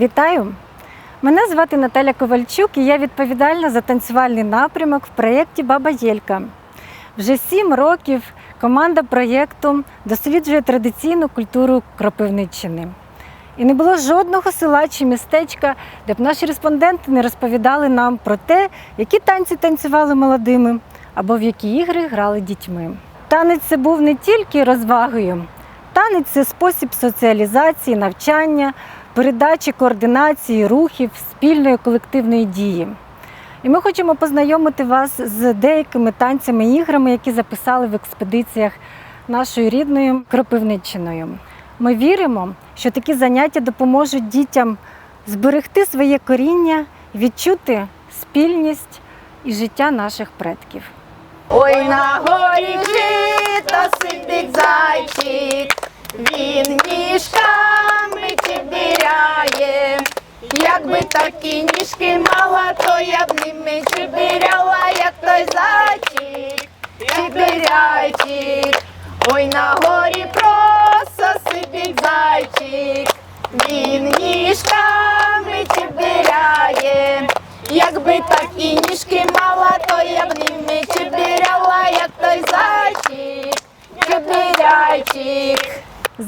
Вітаю! Мене звати Наталя Ковальчук і я відповідальна за танцювальний напрямок в проєкті Баба Єлька. Вже сім років команда проєкту досліджує традиційну культуру Кропивниччини. І не було жодного села чи містечка, де б наші респонденти не розповідали нам про те, які танці танцювали молодими або в які ігри грали дітьми. Танець це був не тільки розвагою, танець це спосіб соціалізації, навчання, передачі координації, рухів, спільної колективної дії. І ми хочемо познайомити вас з деякими танцями і іграми, які записали в експедиціях нашою рідною Кропивниччиною. Ми віримо, що такі заняття допоможуть дітям зберегти своє коріння, відчути спільність і життя наших предків. Ой, на горі жито сидить зайчик, він ніжками чебіряє, Якби такі ніжки мала, то я б ними чебіряла, як той зайчик, чибиряйчик. Ой, на горі просто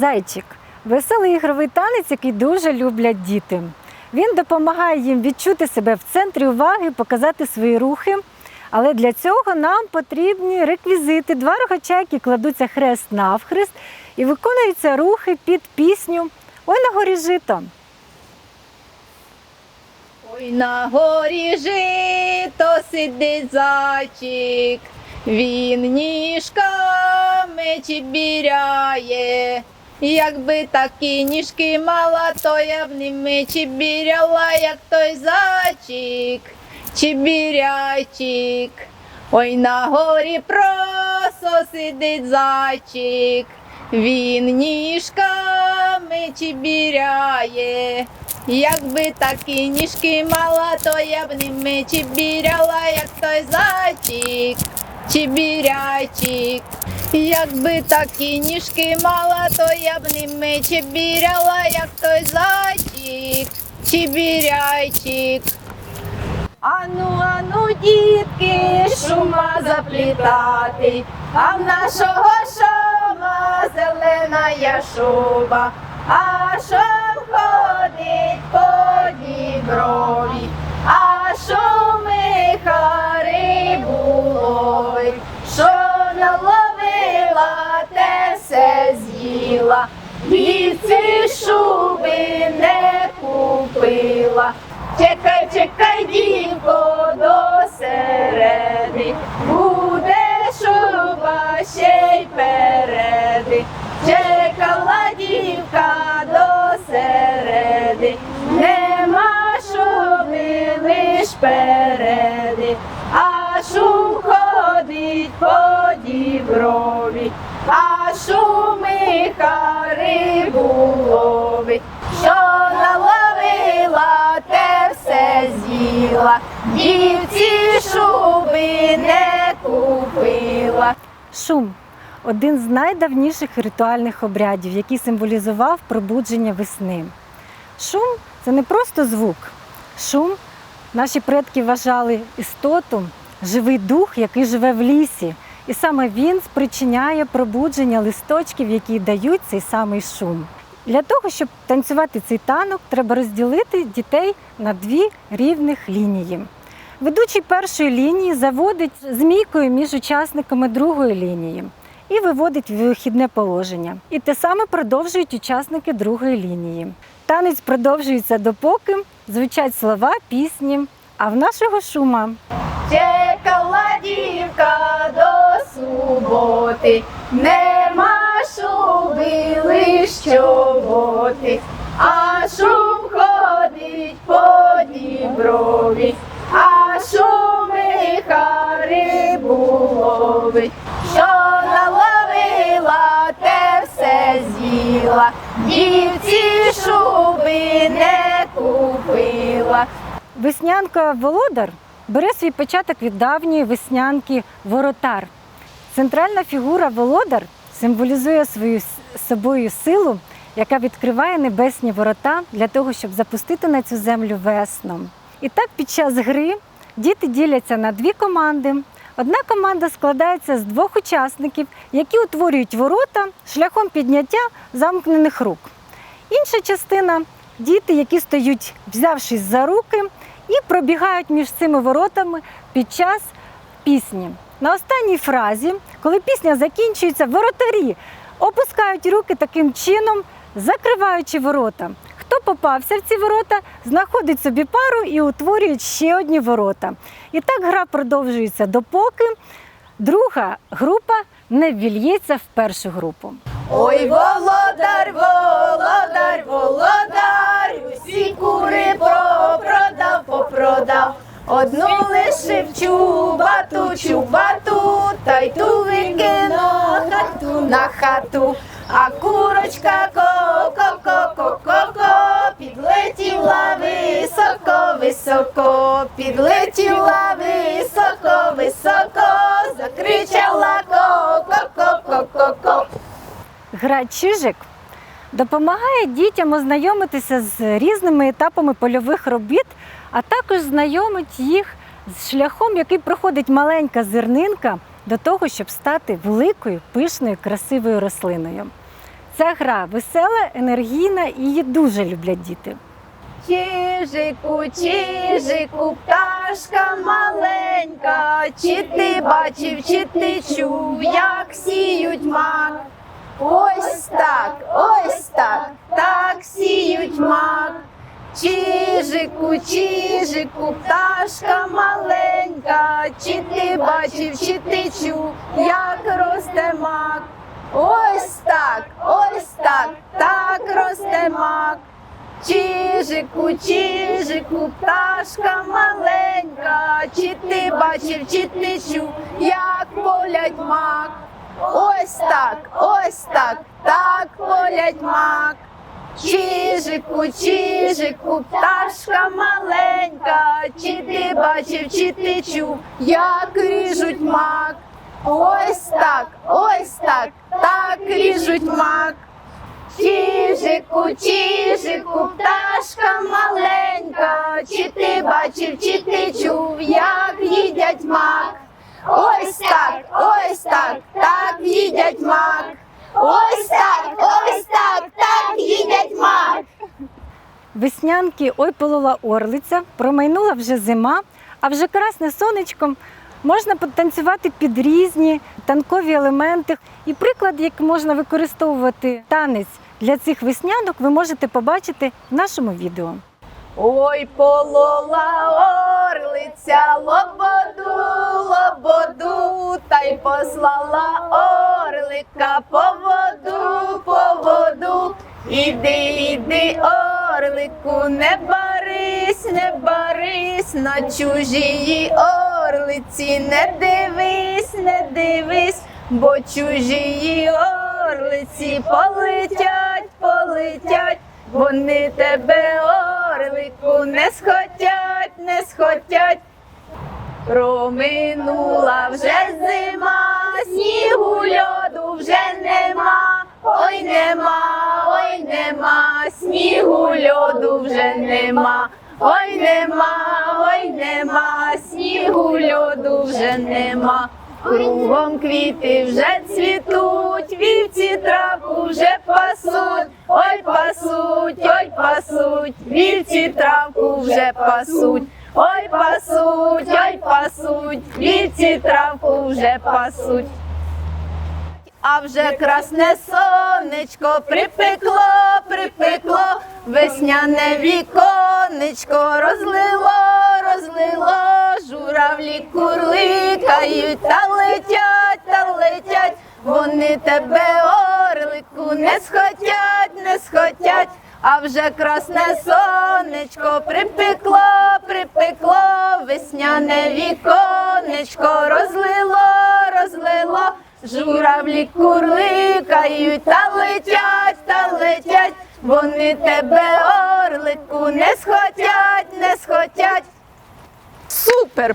Зайчик веселий ігровий танець, який дуже люблять діти. Він допомагає їм відчути себе в центрі уваги, показати свої рухи. Але для цього нам потрібні реквізити. Два рогача, які кладуться хрест навхрест і виконуються рухи під пісню Ой на горі жито. Ой, на горі жито сидить зайчик, він ніжками чибіряє. Якби такі ніжки мала, то я б ними чибіряла, як той зайчик, чибіряйчик. Ой, на горі просто сидить зайчик, він ніжками чибіряє. Якби такі ніжки мала, то я б ними чибіряла, як той зайчик, чибіряйчик. Якби такі ніжки мала, то я б ними чибіряла, як той зайчик, чибіряйчик. Ану, ану, дітки, шума заплітати, а в нашого шома зелена я шуба, а шом ходить по діброві, вівці шуби не купила. Чекай, чекай, дівко, до середи, буде шуба ще переди. Чекала дівка до середи, нема шуби лиш переди, а шум ходить по діброві, а шумиха рибу ловить, що наловила, те все з'їла, дівці шуби не купила. Шум один з найдавніших ритуальних обрядів, який символізував пробудження весни. Шум це не просто звук. Шум наші предки вважали істоту, живий дух, який живе в лісі. І саме він спричиняє пробудження листочків, які дають цей самий шум. Для того, щоб танцювати цей танок, треба розділити дітей на дві рівних лінії. Ведучий першої лінії заводить змійкою між учасниками другої лінії і виводить вихідне положення. І те саме продовжують учасники другої лінії. Танець продовжується допоки звучать слова пісні. А в нашого шума Чекала дівка до суботи, нема шуби лиш чоботи, а шум ходить по діброві, а шумиха рибу ловить, що наловила, те все з'їла, дівці шуби не купила. веснянка Володар бере свій початок від давньої веснянки Воротар. Центральна фігура Володар символізує свою собою силу яка відкриває небесні ворота для того, щоб запустити на цю землю весну. І так під час гри діти діляться на дві команди. Одна команда складається з двох учасників, які утворюють ворота шляхом підняття замкнених рук. Інша частина діти, які стоять, взявшись за руки, і пробігають між цими воротами під час пісні. На останній фразі, коли пісня закінчується, воротарі опускають руки таким чином, закриваючи ворота. Хто попався в ці ворота, знаходить собі пару і утворює ще одні ворота. І так гра продовжується допоки друга група не ввільється в першу групу. Ой, володар, володар, володар, усі кури попродав, попродав. Одну лишив чубату, чубату, та й ту викинув на хату, підлетіла високо, високо, закричала ко-ко-ко-ко-ко. Гра Чижик допомагає дітям ознайомитися з різними етапами польових робіт, а також знайомить їх з шляхом, який проходить маленька зернинка до того, щоб стати великою, пишною, красивою рослиною. Ця гра весела, енергійна і її дуже люблять діти. Чижику, чижику, пташка маленька, чи ти бачив, чи ти чув, як сіють мак? Ось так, ось так, так сіють мак. Чижику, чижику, пташка маленька, чи ти бачив, чи ти чув, як росте мак? Ось так, ось так, так росте мак. Чижику, чижику, пташка маленька, чи ти бачив, чи ти чув, як полять мак? Ось так, ось так, так полять мак. Чижику, чижику, пташка маленька, чи ти бачив, чи ти чув, як ріжуть мак? Ось так, ось так, так ріжуть мак. Чижику, чижику, пташка маленька, чи ти бачив, чи ти чув, як їдять мак? Ось так, ось так, так їдять мак. Ось так, ось так, так їдять мак. Веснянки ой полола орлиця, промайнула вже зима, а вже красне сонечком можна потанцювати під різні танкові елементи. І приклад, як можна використовувати танець для цих веснянок, ви можете побачити в нашому відео. Ой, полола орлиця, лободу, лободу, та й послала орлика по воду, по воду. Іди, іди, орлику, не барись, не барись, на чужії орлиці, не дивись, не дивись, бо чужії орлиці полетять, полетять. Вони тебе, орлику, не схотять, не схотять. Проминула вже зима, снігу льоду вже нема, ой нема, ой нема, снігу льоду вже нема, ой нема, ой нема, снігу вже нема. Кругом квіти вже цвітуть, вівці травку вже пасуть, ой пасуть, ой пасуть, вівці травку вже пасуть, ой пасуть, ой пасуть, вівці травку вже пасуть. А вже красне сонечко припекло, припекло, весняне віконечко розлило, розлило, курликають та летять, та летять. Вони тебе, орлику, не схотять, не схотять. А вже красне сонечко припекло, припекло, весняне віконечко розлило, розлило. Журавлі курликають та летять, та летять. Вони тебе, орлику, не схотять, не схотять. Супер!